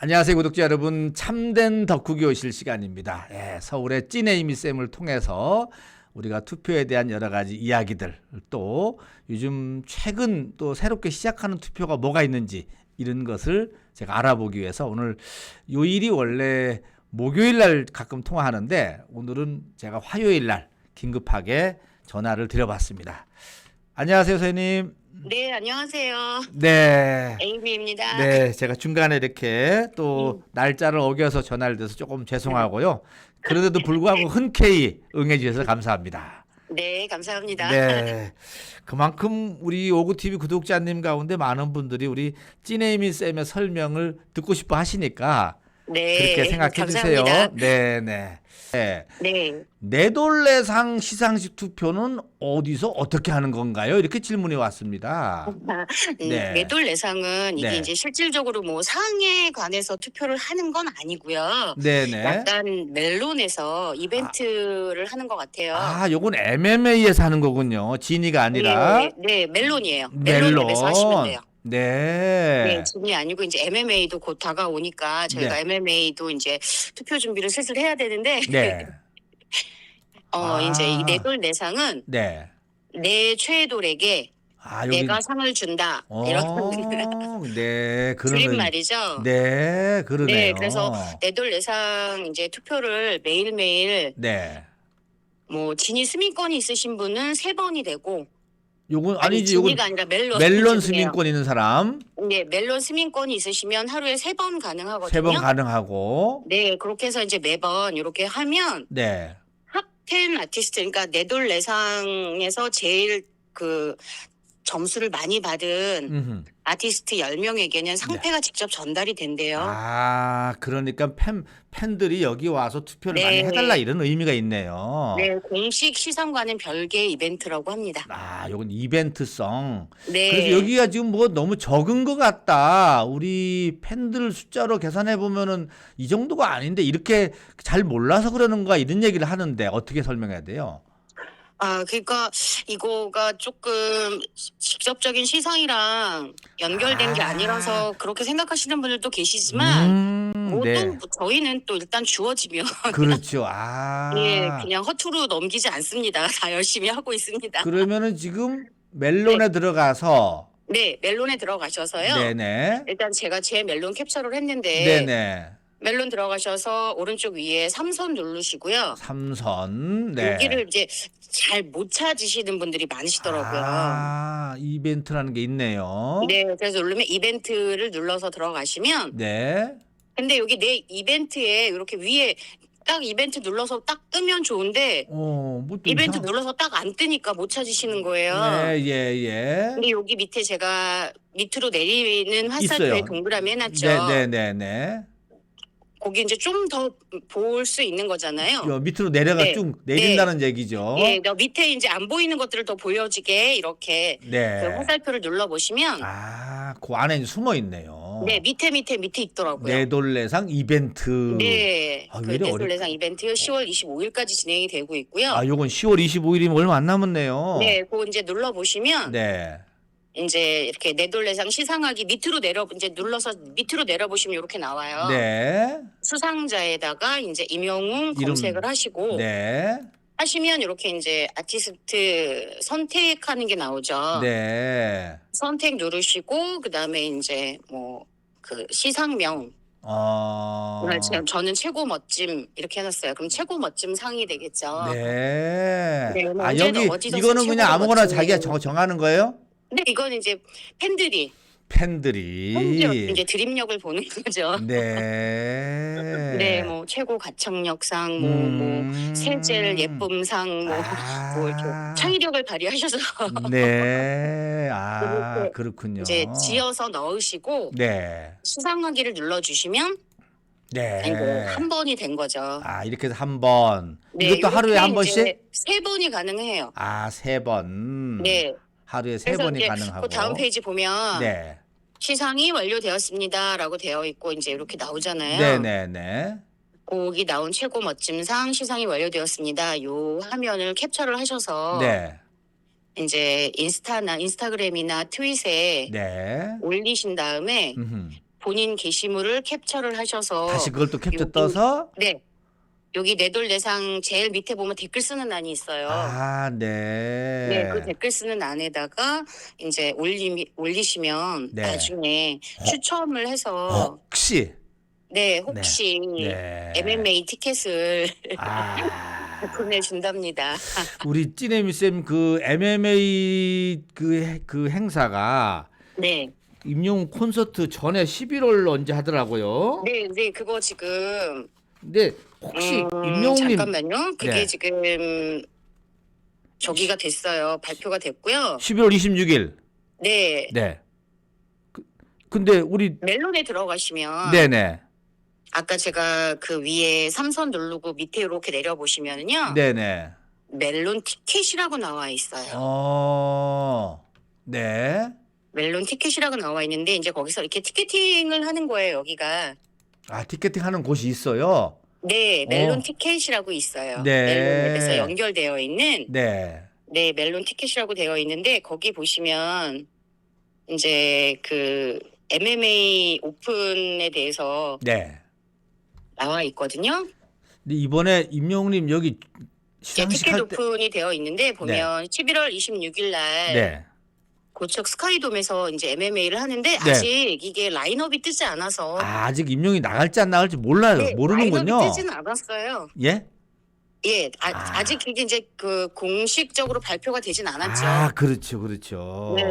안녕하세요 구독자 여러분 참된 덕후기 오실 시간입니다. 예, 서울의 찐에이미 쌤을 통해서 우리가 투표에 대한 여러 가지 이야기들 또 요즘 최근 또 새롭게 시작하는 투표가 뭐가 있는지 이런 것을 제가 알아보기 위해서 오늘 요일이 원래 목요일 날 가끔 통화하는데 오늘은 제가 화요일 날 긴급하게 전화를 드려봤습니다. 안녕하세요 선생님. 네, 안녕하세요. 네. 에이미입니다. 네, 제가 중간에 이렇게 또 날짜를 어겨서 전화를 드려서 조금 죄송하고요. 그런데도 불구하고 흔쾌히 응해 주셔서 감사합니다. 네, 감사합니다. 네. 그만큼 우리 오구TV 구독자님 가운데 많은 분들이 우리 찐에이미 쌤의 설명을 듣고 싶어 하시니까 네, 그렇게 생각해 주세요. 네, 네. 네. 네, 내돌레상 시상식 투표는 어디서 어떻게 하는 건가요? 이렇게 질문이 왔습니다. 음, 네. 매돌 내상은 이게 네. 이제 실질적으로 뭐 상에 관해서 투표를 하는 건 아니고요. 네, 네. 약간 멜론에서 이벤트를 하는 것 같아요. 아, 요건 MMA에서 하는 거군요. 진이가 아니라 네, 네, 멜론이에요. 멜론에서 하시면 돼요. 네. 네, 진이 아니고 이제 MMA도 곧 다가오니까 저희가 네. MMA도 이제 투표 준비를 슬슬 해야 되는데 네. 어 아. 이제 이 내돌 내상은 네. 내 최애돌에게 아, 여기 내가 상을 준다 어, 이런 네, 줄임 의- 말이죠. 네, 그러네요. 네, 그래서 내돌 내상 이제 투표를 매일 매일 네. 뭐 진이 스민권이 있으신 분은 세 번이 되고 요건 아니 아니지, 요건 진이가 아니라 멜론 멜론. 스민권 있는 사람 네, 멜론 스민권이 있으시면 하루에 세 번 가능하거든요. 세 번 가능하고 네, 그렇게 해서 이제 매번 이렇게 하면 네. 탑10 아티스트 그러니까 내돌 내상에서 제일 그 점수를 많이 받은 음흠. 아티스트 10명에게는 상패가 직접 전달이 된대요. 네. 아, 그러니까 팬 팬들이 여기 와서 투표를 네. 많이 해달라 이런 의미가 있네요. 네, 공식 시상과는 별개의 이벤트라고 합니다. 아, 요건 이벤트성. 네. 그래서 여기가 지금 뭐 너무 적은 것 같다. 우리 팬들 숫자로 계산해 보면은 이 정도가 아닌데 이렇게 잘 몰라서 그러는 거야 이런 얘기를 하는데 어떻게 설명해야 돼요? 아, 그러니까 이거가 조금 직접적인 시상이랑 연결된 게 아. 아니라서 그렇게 생각하시는 분들도 계시지만 음, 모두 네. 저희는 또 일단 주어지면 그렇죠. 아. 예, 그냥 허투루 넘기지 않습니다. 다 열심히 하고 있습니다. 그러면은 지금 멜론에 들어가서 네, 멜론에 들어가셔서요. 네네. 일단 제가 제 멜론 캡처를 했는데 네네. 멜론 들어가셔서 오른쪽 위에 삼선 누르시고요. 삼선. 네. 여기를 이제 잘 못 찾으시는 분들이 많으시더라고요. 아, 이벤트라는 게 있네요. 네, 그래서 누르면 이벤트를 눌러서 들어가시면 네. 근데 여기 내 이벤트에 이렇게 위에 딱 이벤트 눌러서 딱 뜨면 좋은데 어, 뭐또 이벤트 이상한- 눌러서 딱 안 뜨니까 못 찾으시는 거예요. 네, 예, 예. 근데 여기 밑에 제가 밑으로 내리는 화살표에. 동그라미 해놨죠. 네, 네, 네, 네. 거기 이제 좀 더 볼 수 있는 거잖아요. 요 밑으로 내려가 네. 쭉 내린다는 얘기죠. 예, 너 밑에 이제 안 보이는 것들을 더 보여지게 이렇게 그 네. 화살표를 눌러 보시면 아, 그 안에 이제 숨어 있네요. 네 밑에 밑에 밑에 있더라고요. 내돌레상 이벤트. 네, 아, 그 왜 이래 내술래상 이벤트 10월 25일까지 진행이 되고 있고요. 아, 요건 10월 25일이면 얼마 안 남았네요. 네, 그거 이제 눌러 보시면 네. 이제 이렇게 내돌레상 시상하기 밑으로 내려 이제 눌러서 밑으로 내려 보시면 이렇게 나와요. 네. 수상자에다가 이제 임영웅 이름. 검색을 하시고 네. 하시면 이렇게 이제 아티스트 선택하는 게 나오죠. 네. 선택 누르시고 그다음에 이제 뭐 그 시상명 어. 오늘 지금 저는 최고 멋짐 이렇게 해놨어요. 그럼 최고 멋짐 상이 되겠죠. 네. 네, 뭐 아, 언제든 여기 어디서 이거는 최고로 그냥 아무거나 멋진 자기가 정, 정하는 거예요? 근데 이건 이제 팬들이 팬들이. 팬들 이제 드림력을 보는 거죠. 네. 네, 뭐 최고 가창력상, 뭐, 음. 뭐 세젤 예쁨상, 뭐, 아. 뭐 이렇게 창의력을 발휘하셔서 네. 아, 그렇군요. 이제 지어서 넣으시고 네. 수상하기를 눌러주시면 네. 한 번이 된 거죠. 아, 이렇게 해서 한 번. 네, 이것도 하루에 한 번씩? 세 번이 가능해요. 아, 세 번. 네. 하루에 세 그래서 번이 이제 가능하고. 그 다음 페이지 보면 네. 시상이 완료되었습니다라고 되어 있고 이제 이렇게 나오잖아요. 네, 네, 네. 거기 나온 최고 멋짐상 시상이 완료되었습니다. 요 화면을 캡처를 하셔서 네. 이제 인스타나 인스타그램이나 트윗에 네. 올리신 다음에 음흠. 본인 게시물을 캡처를 하셔서 다시 그걸 또 캡처 여기- 떠서 네. 여기 내돌 내상 제일 밑에 보면 댓글 쓰는欄이 있어요. 아, 네. 네, 그 댓글 쓰는 안에다가 이제 올리 올리시면 네. 나중에 추첨을 해서 혹시 네 혹시 네. MMA 티켓을 아. 보내준답니다. 우리 찌네미 쌤그 MMA 그, 해- 그 행사가 네, 임용 콘서트 전에 11월 언제 하더라고요. 네, 네 그거 지금 근데 혹시 음, 임용님 잠깐만요. 그게 네. 지금 저기가 됐어요. 발표가 됐고요. 12월 26일. 네, 네. 그, 근데 우리 멜론에 들어가시면 네네 아까 제가 그 위에 삼선 누르고 밑에 이렇게 내려 보시면은요. 네네. 멜론 티켓이라고 나와 있어요. 어. 네. 멜론 티켓이라고 나와 있는데 이제 거기서 이렇게 티켓팅을 하는 거예요. 여기가 아 티켓팅 하는 곳이 있어요. 네 멜론 어. 티켓이라고 있어요. 네. 멜론에서 연결되어 있는 네. 네 멜론 티켓이라고 되어 있는데 거기 보시면 이제 그 MMA 오픈에 대해서 네. 나와 있거든요. 근데 이번에 임용님 여기 이제 시상식 티켓 할 때. 오픈이 되어 있는데 보면 11월 26일 날 네. 고척 스카이돔에서 이제 MMA를 하는데 네. 아직 이게 라인업이 뜨지 않아서 아, 아직 임용이 나갈지 안 나갈지 몰라요. 네, 모르는군요. 라인업이 뜨지는 않았어요. 예? 예, 아, 아. 아. 직 이게 이제 그 공식적으로 발표가 되진 않았죠. 아, 그렇죠, 그렇죠. 네.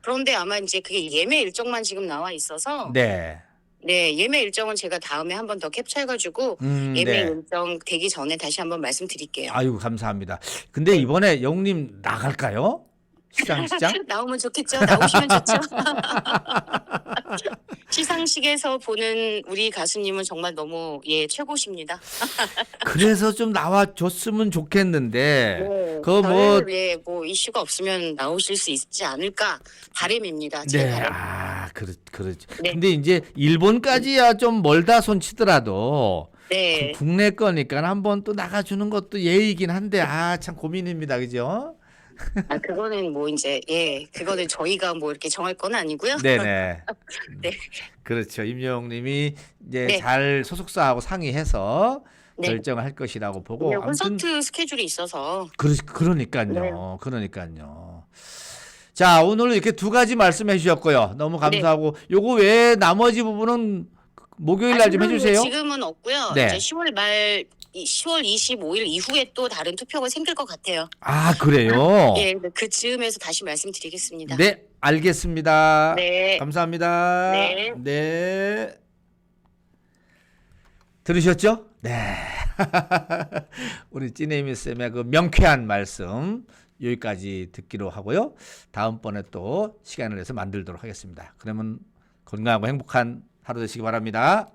그런데 아마 이제 그게 예매 일정만 지금 나와 있어서 네, 네. 예매 일정은 제가 다음에 한 번 더 캡처해가지고 음, 예매 네. 일정 되기 전에 다시 한번 말씀드릴게요. 아유, 감사합니다. 근데 이번에 영님 나갈까요? 시상식장? 나오면 좋겠죠. 나오시면 좋죠. 시상식에서 보는 우리 가수님은 정말 너무 예 최고십니다. 그래서 좀 나와줬으면 좋겠는데. 네, 그거 뭐- 별, 예, 뭐 이슈가 없으면 나오실 수 있지 않을까 바람입니다. 제 네, 바람. 아, 그렇, 그렇죠. 네. 근데 이제 일본까지야 좀 멀다 손 치더라도 네. 구- 국내 거니까 한번 또 나가주는 것도 예의이긴 한데 아 참 고민입니다, 그죠? 아 그거는 뭐 이제 예 그거는 저희가 뭐 이렇게 정할 건 아니고요. 네네. 네. 그렇죠. 임영님이 이제 네. 잘 소속사하고 상의해서 네. 결정을 할 것이라고 보고 네, 아무튼 콘서트 스케줄이 있어서 그러, 그러니까요. 네. 그러니까요. 자, 오늘 이렇게 두 가지 말씀해 주셨고요. 너무 감사하고 요거 외에 나머지 부분은 목요일 날좀 네. 아직은 해주세요. 지금은 없고요. 네. 이제 10월 말 이- 10월 25일 이후에 또 다른 투표가 생길 것 같아요. 아, 그래요? 예, 그 즈음에서 다시 말씀드리겠습니다. 네, 알겠습니다. 네. 감사합니다. 네. 네. 들으셨죠? 네. 우리 찌네미 쌤의 그 명쾌한 말씀 여기까지 듣기로 하고요. 다음번에 또 시간을 내서 만들도록 하겠습니다. 그러면 건강하고 행복한 하루 되시기 바랍니다.